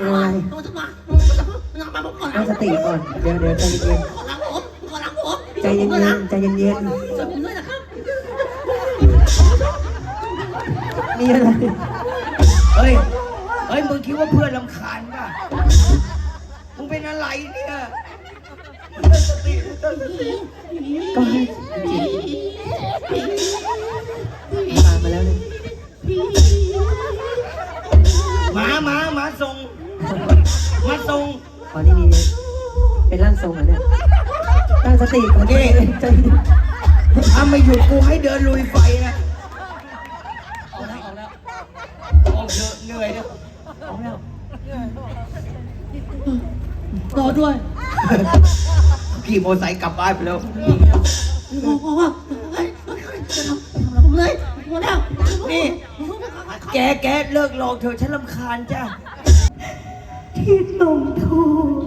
อะไรโดอล้าตั้งสติก่อน เดี๋ยวเดี๋ยวใจเย็นขอล้างใจเย็นใจเย็นช่วย็นมีอะไร เฮ้ย เฮ้ย มึงคิดว่าเพื่อนลำคาญป่ะ มึงเป็นอะไรเนี่ยตั้งสติตั้งสติก็ให้จริงๆผ่านมาแล้วเนี่ย มามามาส่งมาส่งตอนนี้มีเป็นร่างทรงเหรอเนี่ยตั้งสติก่อนนี่ใจเย็นถ้าไม่อยู่กูให้เดินลุยไฟนะเอาแล้วเอาแล้วออกเถอะเหนื่อยแล้วเอาแล้วรอด้วยขี่มอเตอร์ไซค์กลับบ้านไปแล้วรอว่าเฮ้ยจะทำทำอะไรผมเลยหมดแล้วนี่ แกแกเลิกหลอกเถอะฉันลำคาญจ้ะ ที่ตรงโทษ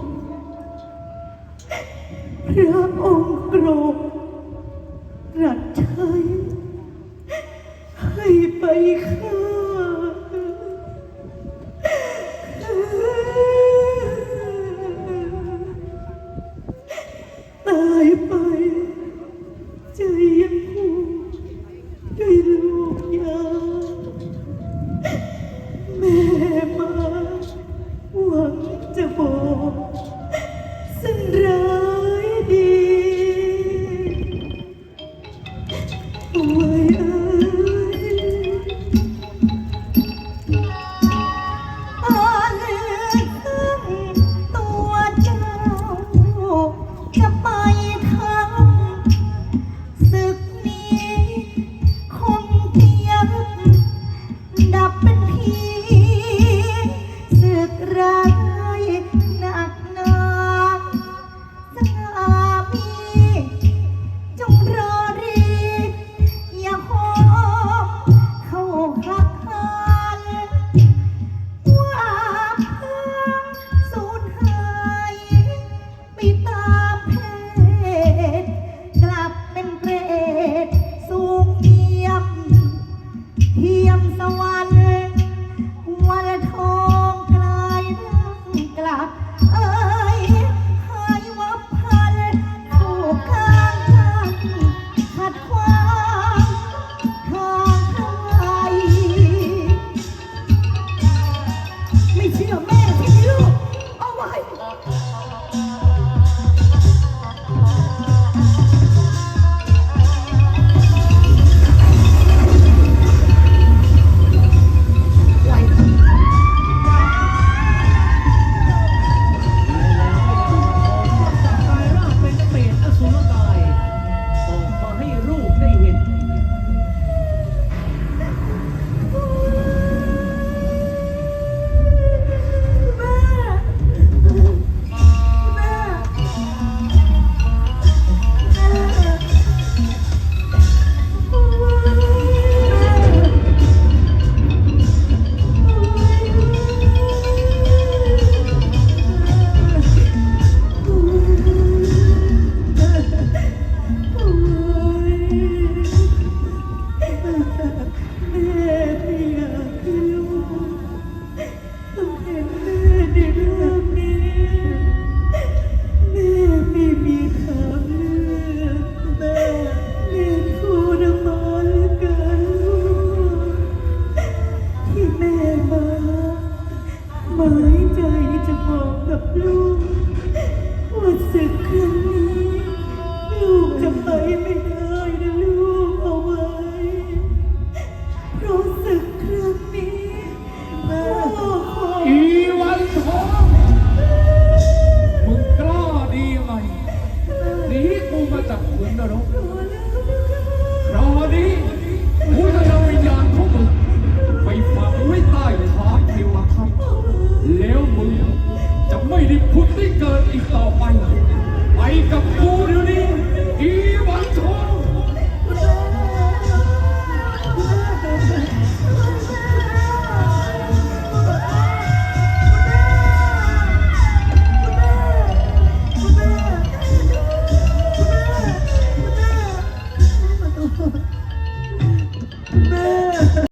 พระองค์โกรธรัชชัย เหมายใจจะบอกกับลูกว่าศึกครั้งนี้ลูกจะไปไม่ได้